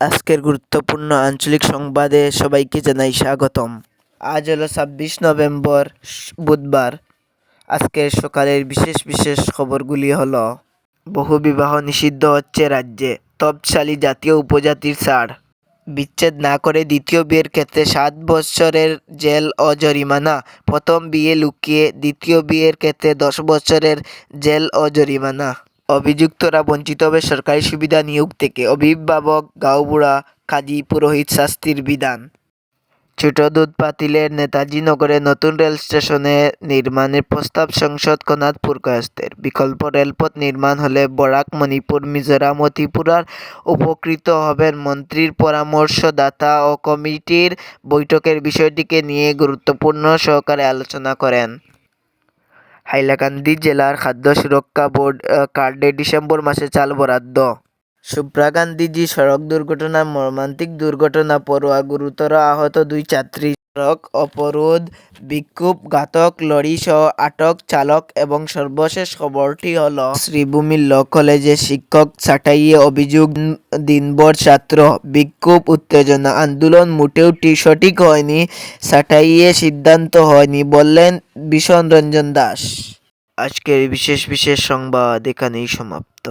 আজকের গুরুত্বপূর্ণ আঞ্চলিক সংবাদে সবাইকে জানাই স্বাগতম। আজ হলো ছাব্বিশ নভেম্বর বুধবার। আজকের সকালের বিশেষ বিশেষ খবরগুলি হলো বহুবিবাহ নিষিদ্ধ হচ্ছে রাজ্যে তপশালী জাতীয় উপজাতির ছাড়। বিচ্ছেদ না করে দ্বিতীয় বিয়ের ক্ষেত্রে সাত বৎসরের জেল ও জরিমানা, প্রথম বিয়ে লুকিয়ে দ্বিতীয় বিয়ের ক্ষেত্রে দশ বছরের জেল ও জরিমানা। অভিযুক্তরা বঞ্চিত হবে সরকারি সুবিধা নিয়োগ থেকে। অভিভাবক গাঁওবুড়া কাজী পুরোহিত শাস্তির বিধান। ছোট দুধ পাতিলের নেতাজি নগরে নতুন রেল স্টেশনে নির্মাণের প্রস্তাব সংসদ কনাদপুর কায়স্থের বিকল্প রেলপথ নির্মাণ হলে বরাক, মণিপুর, মিজোরাম ও ত্রিপুরার উপকৃত হবেন মন্ত্রীর পরামর্শদাতা ও কমিটির বৈঠকের বিষয়টিকে নিয়ে গুরুত্বপূর্ণ সহকারে আলোচনা করেন। হাইলাকান্দি জেলার খাদ্য সুরক্ষা বোর্ড কার্ডে ডিসেম্বর মাসে চাল বরাদ্দ। সুপ্রা গান্ধীজি সড়ক দুর্ঘটনা মর্মান্তিক দুর্ঘটনা পড়ুয়া গুরুতর আহত দুই ছাত্রী। সড়ক অবরোধ বিক্ষোভ ঘাতক লরি সহ আটক, চালক এবং সর্বশেষ খবরটি হল শ্রীভূমি ল কলেজে শিক্ষক ছাঁটাইয়ে অভিযোগ, দিনভর ছাত্র বিক্ষোভ উত্তেজনা, আন্দোলন মোটেও সঠিক হয়নি, ছাঁটাইয়ে সিদ্ধান্ত হয়নি বললেন ভীষণ রঞ্জন দাস। আজকের বিশেষ বিশেষ সংবাদ এখানেই সমাপ্ত।